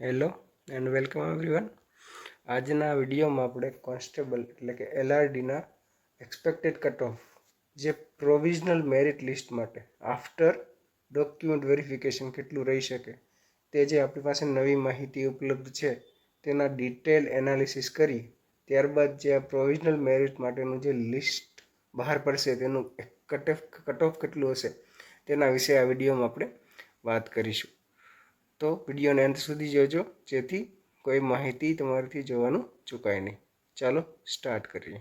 Hello and welcome everyone આજના વિડીયોમાં આપણે કોન્સ્ટેબલ એટલે કે એલઆરડીના એક્સપેક્ટેડ કટ ઓફ જે પ્રોવિઝનલ મેરિટ લિસ્ટ માટે આફ્ટર ડોક્યુમેન્ટ વેરિફિકેશન કેટલું રહી શકે તે જે આપણી પાસે નવી માહિતી ઉપલબ્ધ છે તેના ડિટેલ એનાલિસિસ કરી ત્યારબાદ જે આ પ્રોવિઝનલ મેરિટ માટેનું જે લિસ્ટ બહાર પડશે તેનું કટ ઓફ કટ ઓફ કેટલું હશે તેના વિશે આ વિડીયોમાં આપણે વાત કરીશું. તો વિડીયોને અંત સુધી જોજો. જેથી કોઈ માહિતી તમારાથી જોવાનું ચૂકાય નહીં. ચાલો સ્ટાર્ટ કરીએ.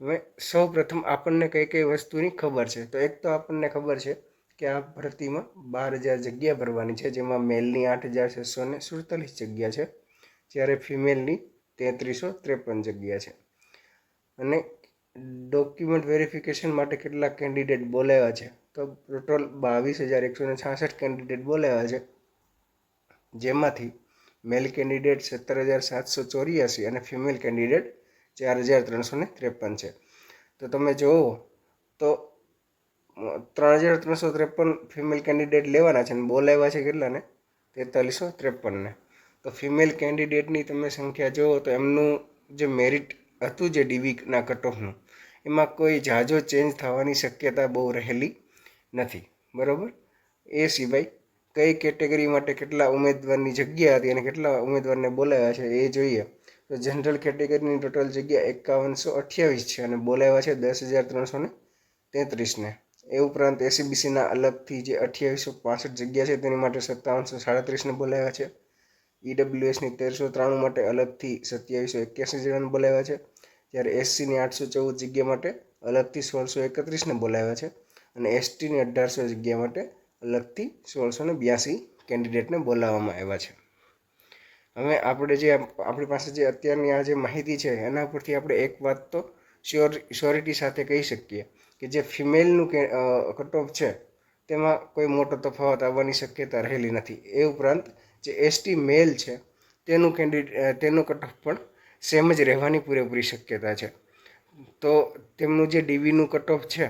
હવે સૌ પ્રથમ આપણને કઈ કઈ વસ્તુની ખબર છે? તો એક તો આપણને ખબર છે કે આ ભરતીમાં બાર હજાર જગ્યા ભરવાની છે, જેમાં મેલની આઠ હજાર છસો ને સુડતાલીસ જગ્યા છે, જ્યારે ફિમેલની તેત્રીસો ત્રેપન જગ્યા છે. અને ડોક્યુમેન્ટ વેરિફિકેશન માટે કેટલા કેન્ડિડેટ બોલાવ્યા છે. તો ટોટલ બાવીસ હજાર એકસો ને છાસઠ કેન્ડિડેટ બોલાવ્યા છે. જેમાંથી મેલ કેન્ડિડેટ સત્તર હજાર સાતસો ચોર્યાસી અને ફિમેલ કેન્ડિડેટ ચાર હજાર ત્રણસો ને ત્રેપન છે. તો તમે જુઓ તો ત્રણ હજાર ત્રણસો ત્રેપન ફિમેલ કેન્ડિડેટ લેવાના છે અને બોલાવ્યા છે કેટલાને? તેતાલીસો ત્રેપનને તો ફિમેલ કેન્ડિડેટની તમે સંખ્યા જુઓ તો એમનું જે મેરિટ હતું જે ડીવીના કટ ઓફનું એમાં કોઈ ઝાઝો ચેન્જ થવાની શક્યતા બહુ રહેલી નથી. બરાબર? એ સિવાય કઈ કેટેગરી માટે કેટલા ઉમેદવારની જગ્યા હતી અને કેટલા ઉમેદવારને બોલાવ્યા છે એ જોઈએ. તો જનરલ કેટેગરીની ટોટલ જગ્યા એકાવનસો અઠ્યાવીસ છે અને બોલાવ્યા છે દસ હજાર ત્રણસો ને તેત્રીસને. એ ઉપરાંત એસીબીસીના અલગથી જે અઠ્યાવીસો પાસઠ જગ્યા છે તેની માટે સત્તાવનસો સાડત્રીસને બોલાવ્યા છે. ઈડબ્લ્યુએસની તેરસો ત્રાણું માટે અલગથી સત્યાવીસો એક્યાસી જણાને બોલાવ્યા છે. જ્યારે એસસીની આઠસો ચૌદ જગ્યા માટે અલગથી સોળસો એકત્રીસને બોલાવ્યા છે. અને એસટીની અઢારસો જગ્યા માટે અલગથી સોળસો ને બ્યાસી કેન્ડિડેટને બોલાવવામાં આવ્યા છે. હવે આપણે જે આપણી પાસે જે અત્યારની આ જે માહિતી છે, એના ઉપરથી આપણે એક વાત તો શ્યોર શ્યોરિટી સાથે કહી શકીએ કે જે ફિમેલનું કે કટ ઓફ છે, તેમાં કોઈ મોટો તફાવત આવવાની શક્યતા રહેલી નથી. એ ઉપરાંત જે એસટી મેલ છે, તેનું કેન્ડિડેટ તેનું કટ ઓફ પણ સેમ જ રહેવાની પૂરેપૂરી શક્યતા છે. તો તેમનું જે ડીવીનું કટ ઓફ છે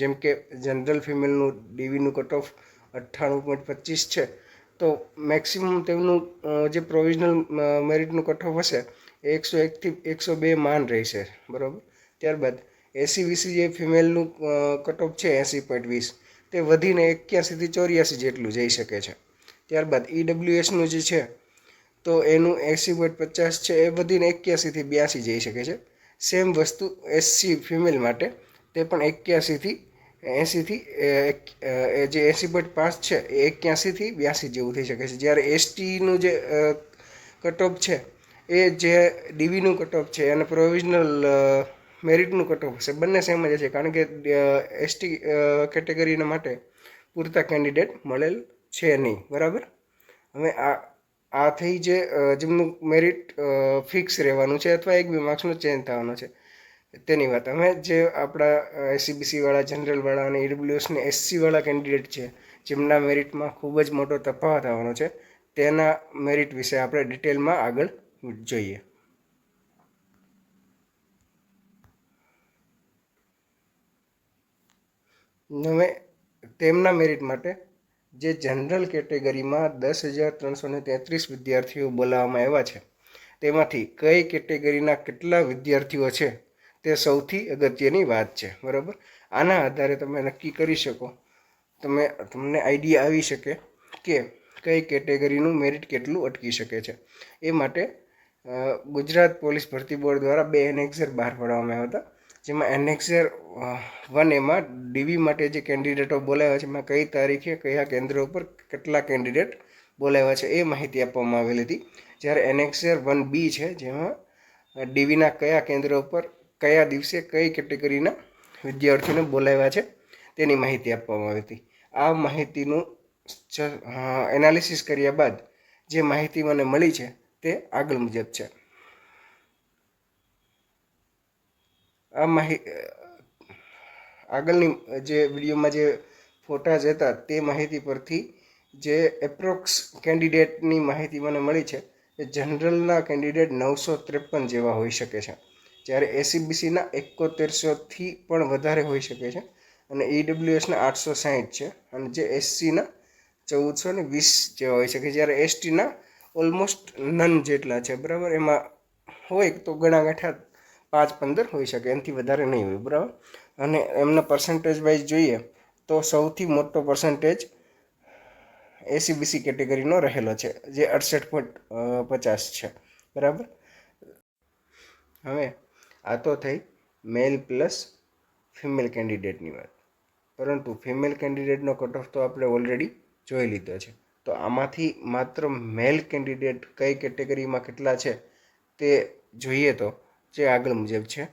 જેમ કે જનરલ ફિમેલનું ડીવીનું કટ ઓફ અઠ્ઠાણું પોઈન્ટ પચીસ છે, તો મેક્સિમમ તેમનું જે પ્રોવિઝનલ મેરિટનું કટ ઓફ હશે, એ એકસો એકથી એકસો બે માન રહેશે, બરાબર? ત્યારબાદ એસી વીસી જે ફિમેલનું કટ ઓફ છે, એંસી પોઈન્ટ વીસ, તે વધીને એક્યાસીથી ચોર્યાસી જેટલું જઈ શકે છે. ત્યારબાદ ઈડબ્લ્યુએસનું જે છે, તો એનું એંસી પોઈન્ટ પચાસ છે, એ વધીને એક્યાસીથી બ્યાસી જઈ શકે છે. સેમ વસ્તુ એસસી ફિમેલ માટે તે પણ એક્યાસીથી એંસીથી જે એંસી પોઈન્ટ પાંચ છે, એ એક્યાસીથી બ્યાસી જેવું થઈ શકે છે. જ્યારે એસટીનું જે કટઓફ છે, એ જે ડીવીનું કટઓફ છે, અને પ્રોવિઝનલ મેરિટનું કટઓફ છે બંને સેમ જ છે કારણ કે એસટી કેટેગરીના માટે પૂરતા કેન્ડિડેટ મળેલ છે નહીં. બરાબર? હવે આ આ થઈ જે જેમનું મેરિટ ફિક્સ રહેવાનું છે, અથવા એક બે માર્ક્સનો ચેન્જ થવાનો છે. તેની વાત. અમે જે આપણા એસીબીસીવાળા જનરલવાળા અને ઈડબ્લ્યુએસને એસસીવાળા કેન્ડિડેટ છે, જેમના મેરિટમાં ખૂબ જ મોટો તફાવત આવવાનો છે, તેના મેરિટ વિશે આપણે ડિટેલમાં આગળ જોઈએ. હવે તેમના મેરિટ માટે જે જનરલ કેટેગરીમાં દસ હજાર ત્રણસો ને તેત્રીસ વિદ્યાર્થીઓ બોલાવવામાં આવ્યા છે, તેમાંથી કઈ કેટેગરીના કેટલા વિદ્યાર્થીઓ છે તે સૌથી અગત્યની વાત છે, બરાબર? આના આધારે તમે નક્કી કરી શકો. તમે, તમને આઈડિયા આવી શકે કે કઈ કેટેગરીનું મેરિટ કેટલું અટકી શકે છે. એ માટે ગુજરાત પોલીસ ભરતી બોર્ડ દ્વારા બે એનેક્ઝર બહાર પાડવામાં આવ્યા હતા. જેમાં એનેક્ઝર વન એમાં ડીવી માટે જે કેન્ડિડેટો બોલાવ્યા છે, એમાં કઈ તારીખે કયા કેન્દ્રો ઉપર કેટલા કેન્ડિડેટ બોલાવ્યા છે, એ માહિતી આપવામાં આવેલી હતી. જ્યારે એનેક્ઝર વન બી છે, જેમાં ડીવીના કયા કેન્દ્રો ઉપર કયા દિવસે કઈ કેટેગરીના વિદ્યાર્થીઓને બોલાવ્યા છે તેની માહિતી આપવામાં આવી હતી. આ માહિતીનું એનાલિસિસ કર્યા બાદ જે માહિતી મને મળી છે તે આગળ મુજબ છે. આ માહિ આગળની જે વિડીયોમાં જે ફોટાઝ હતા તે માહિતી પરથી જે એપ્રોક્સ કેન્ડિડેટની માહિતી મને મળી છે એ જનરલના કેન્ડિડેટ નવસો ત્રેપન જેવા હોઈ શકે છે. જ્યારે એસીબીસીના એકોતેરસોથી પણ વધારે હોઈ શકે છે અને ઈડબ્લ્યુએસના આઠસો સાહીઠ છે અને જે એસસીના ચૌદસો ને વીસ જેવા હોઈ શકે જ્યારે એસટીના ઓલમોસ્ટ નન જેટલા છે, બરાબર? એમાં હોય તો ઘણા ગાંઠા પાંચ પંદર હોઈ શકે, એનાથી વધારે નહીં હોય, બરાબર? અને એમના પર્સન્ટેજ વાઇઝ જોઈએ તો સૌથી મોટો પર્સન્ટેજ એસીબીસી કેટેગરીનો રહેલો છે, જે અડસઠ પોઈન્ટ પચાસ છે, બરાબર? હવે આ તો થઈ મેલ પ્લસ ફિમેલ કેન્ડિડેટની વાત. પરંતુ ફિમેલ કેન્ડિડેટનો કટ ઓફ તો આપણે ઓલરેડી જોઈ લીધો છે. તો આમાંથી માત્ર મેલ કેન્ડિડેટ કઈ કેટેગરીમાં કેટલા છે તે જોઈએ તો જે આગળ મુજબ છે.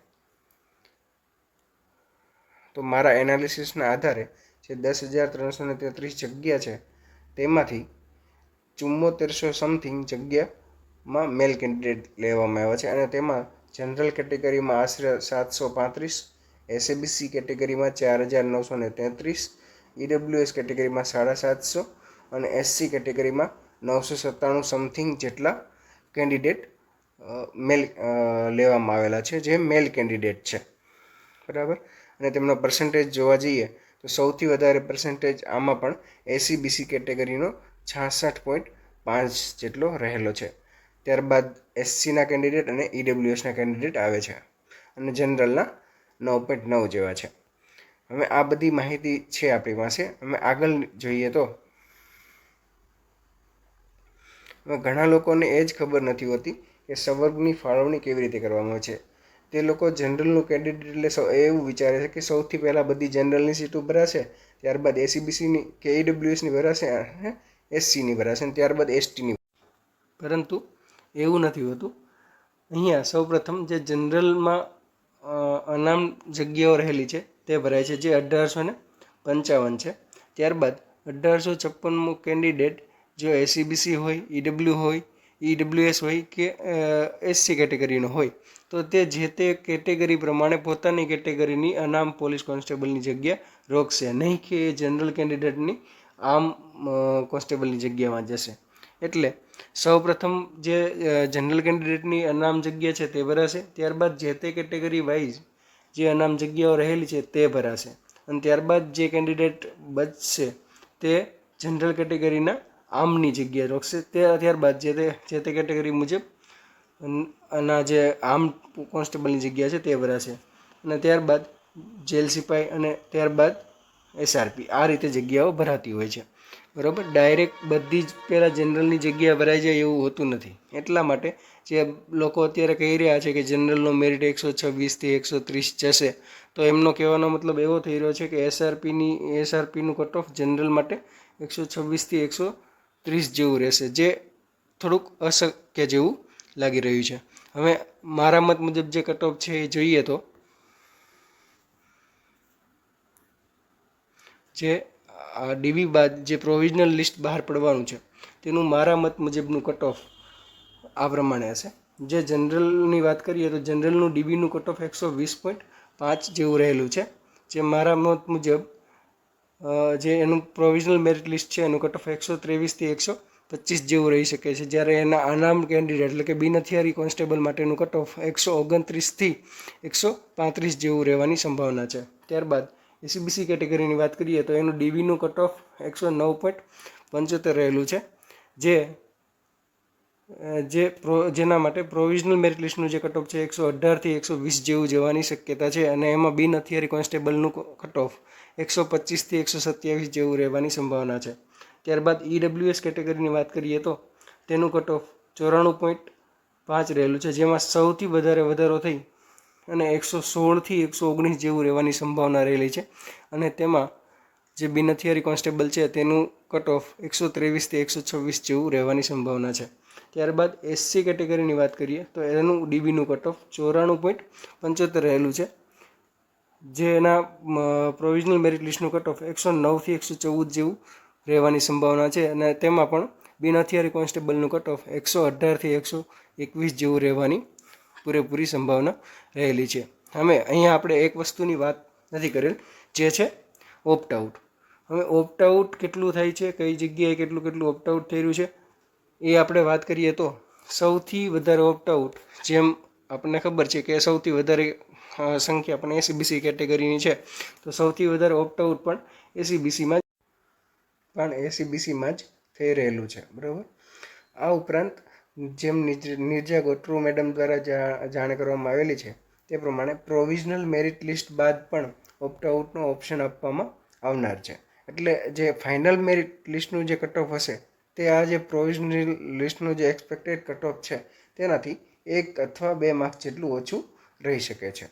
તો મારા એનાલિસિસના આધારે જે દસ હજાર ત્રણસો ને તેત્રીસ જગ્યા છે તેમાંથી ચુમ્મોતેરસો સમથિંગ જગ્યામાં મેલ કેન્ડિડેટ લેવામાં આવ્યા છે અને તેમાં જનરલ કેટેગરીમાં આશરે સાતસો પાંત્રીસ એસએબીસી કેટેગરીમાં ચાર હજાર નવસો ને તેત્રીસ ઈડબ્લ્યુએસ કેટેગરીમાં સાડા સાતસો અને એસસી કેટેગરીમાં નવસો સત્તાણું સમથિંગ જેટલા કેન્ડિડેટ મેલ લેવામાં આવેલા છે, જે મેલ કેન્ડિડેટ છે. બરાબર? અને તેમનો પર્સન્ટેજ જોવા જઈએ તો સૌથી વધારે પર્સન્ટેજ આમાં પણ એસીબીસી કેટેગરીનો છાસઠ પોઈન્ટ પાંચ જેટલો રહેલો છે. ત્યારબાદ એસસીના કેન્ડિડેટ અને ઈડબ્લ્યુએસના કેન્ડિડેટ આવે છે અને જનરલના નવ પોઈન્ટ નવ જેવા છે. હવે આ બધી માહિતી છે આપણી પાસે. અમે આગળ જોઈએ તો હવે ઘણા લોકોને એ જ ખબર નથી હોતી કે સવર્ગની ફાળવણી કેવી રીતે કરવામાં આવે છે. તે લોકો જનરલનું કેન્ડિડેટ એટલે સૌ એવું વિચારે છે કે સૌથી પહેલાં બધી જનરલની સીટો ભરાશે, ત્યારબાદ એસીબીસીની કે ઈડબ્લ્યુએસની ભરાશે અને એસસીની ભરાશે અને ત્યારબાદ એસટીની પરંતુ એવું નથી હોતું. અહીંયા સૌપ્રથમ જે જનરલમાં અનામ જગ્યાઓ રહેલી છે તે ભરાય છે, જે અઢારસો ને પંચાવન છે. ત્યારબાદ અઢારસો છપ્પનમો કેન્ડિડેટ જો એસીબીસી હોય ઈડબ્લ્યુ હોય ઈડબ્લ્યુએસ હોય કે એસસી કેટેગરીનો હોય, તો તે જે તે કેટેગરી પ્રમાણે પોતાની કેટેગરીની અનામ પોલીસ કોન્સ્ટેબલની જગ્યા રોકશે. નહીં કે જનરલ કેન્ડિડેટની આમ કોન્સ્ટેબલની જગ્યામાં જશે. એટલે સૌપ્રથમ જે જનરલ કેન્ડિડેટની અનામ જગ્યા છે તે ભરાશે. ત્યારબાદ જે તે કેટેગરી વાઇઝ જે અનામ જગ્યાઓ રહેલી છે તે ભરાશે. અને ત્યારબાદ જે કેન્ડિડેટ બચશે તે જનરલ કેટેગરીના આમની જગ્યા રોકશે. તે ત્યારબાદ જે તે જે તે કેટેગરી મુજબ આના જે આમ કોન્સ્ટેબલની જગ્યા છે તે ભરાશે. અને ત્યારબાદ જેલ સિપાઈ અને ત્યારબાદ એસઆરપી આ રીતે જગ્યાઓ ભરાતી હોય છે. બરાબર? ડાયરેક્ટ બધી જ પહેલાં જનરલની જગ્યા ભરાઈ જાય એવું હોતું નથી. એટલા માટે જે લોકો અત્યારે કહી રહ્યા છે કે જનરલનો મેરિટ એકસો છવ્વીસથી એકસો ત્રીસ જશે, તો એમનો કહેવાનો મતલબ એવો થઈ રહ્યો છે કે એસઆરપીની એસઆરપીનું કટ ઓફ જનરલ માટે એકસો છવ્વીસથી એકસો ત્રીસ જેવું રહેશે, જે થોડુંક અશક્ય જેવું લાગી રહ્યું છે. હવે મારા મત મુજબ જે કટ ઓફ છે એ જોઈએ તો, જે ડીવી બાદ જે પ્રોવિઝનલ લિસ્ટ બહાર પડવાનું છે, તેનું મારા મત મુજબનું કટ ઓફ આ પ્રમાણે હશે. જે જનરલની વાત કરીએ તો જનરલનું ડીબીનું કટ ઓફ એકસો વીસ પોઈન્ટ પાંચ જેવું રહેલું છે. જે મારા મત મુજબ જે એનું પ્રોવિઝનલ મેરિટ લિસ્ટ છે, એનું કટ ઓફ એકસો ત્રેવીસથી એકસો પચીસ જેવું રહી શકે છે. જ્યારે એના અનામ કેન્ડિડેટ એટલે કે બિન હથિયારી કોન્સ્ટેબલ માટેનું કટ ઓફ એકસો ઓગણત્રીસથી એકસો પાંત્રીસ જેવું રહેવાની સંભાવના છે. ત્યારબાદ એસીબીસી કેટેગરીની વાત કરીએ તો એનું ડીવીનું કટ ઓફ એકસો નવ પોઈન્ટ પંચોતેર રહેલું છે. જે જે પ્રો, જેના માટે પ્રોવિઝનલ મેરિટ લિસ્ટનું જે કટ ઓફ છે એકસો અઢારથી એકસો વીસ જેવું જવાની શક્યતા છે અને એમાં બિન હથિયારી કોન્સ્ટેબલનું કટ ઓફ એકસો પચીસથી એકસો સત્યાવીસ જેવું રહેવાની સંભાવના છે. ત્યારબાદ ઈડબ્લ્યુએસ કેટેગરીની વાત કરીએ તો તેનું કટ ઓફ ચોરાણું પોઈન્ટ પાંચ રહેલું છે, જેમાં સૌથી વધારે વધારો થઈ અને એકસો સોળથી એકસો ઓગણીસ જેવું રહેવાની સંભાવના રહેલી છે. અને તેમાં જે બિન અથિયારી કોન્સ્ટેબલ છે, તેનું કટ ઓફ એકસો ત્રેવીસથી એકસો છવ્વીસ જેવું રહેવાની સંભાવના છે. ત્યારબાદ એસસી કેટેગરીની વાત કરીએ, તો એનું ડીબીનું કટ ઓફ ચોરાણું પોઈન્ટ પંચોતેર રહેલું છે. જે એના પ્રોવિઝનલ મેરિટ લિસ્ટનું કટ ઓફ એકસો નવથી એકસો ચૌદ જેવું રહેવાની સંભાવના છે. અને તેમાં પણ બિન હથિયારી કોન્સ્ટેબલનું કટ ઓફ એકસો અઢારથી એકસો એકવીસ જેવું રહેવાની પૂરેપૂરી સંભાવના રહેલી છે. હવે અહીંયા આપણે એક વસ્તુની વાત નથી કરેલ, જે છે ઓપ્ટ આઉટ હવે ઓપ્ટ આઉટ કેટલું થાય છે, કઈ જગ્યાએ કેટલું કેટલું ઓપ્ટ આઉટ થઈ રહ્યું છે, એ આપણે વાત કરીએ તો સૌથી વધારે ઓપ્ટ આઉટ જેમ આપણને ખબર છે કે સૌથી વધારે સંખ્યા પણ એસીબીસી કેટેગરીની છે, તો સૌથી વધારે ઓપ્ટ આઉટ પણ એસીબીસીમાં પણ એસીબીસીમાં જ થઈ રહેલું છે. બરાબર? આ ઉપરાંત જેમ નિર્જા ગોટરુ મેડમ દ્વારા જાણ કરવામાં આવેલી છે, તે પ્રમાણે પ્રોવિઝનલ મેરિટ લિસ્ટ બાદ પણ ઓપ્ટ આઉટનો ઓપ્શન આપવામાં આવનાર છે. એટલે જે ફાઇનલ મેરિટ લિસ્ટનું જે કટ ઓફ હશે, તે આ જે પ્રોવિઝનલ લિસ્ટનું જે એક્સપેક્ટેડ કટ ઓફ છે, તેનાથી એક અથવા બે માર્ક જેટલું ઓછું રહી શકે છે.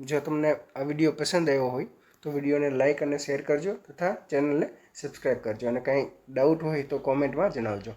જો તમને આ વીડિયો પસંદ આવ્યો હોય તો વિડીયોને લાઇક અને શેર કરજો તથા ચેનલને સબસ્ક્રાઈબ કરજો અને કાંઈ ડાઉટ હોય તો કોમેન્ટમાં જણાવજો.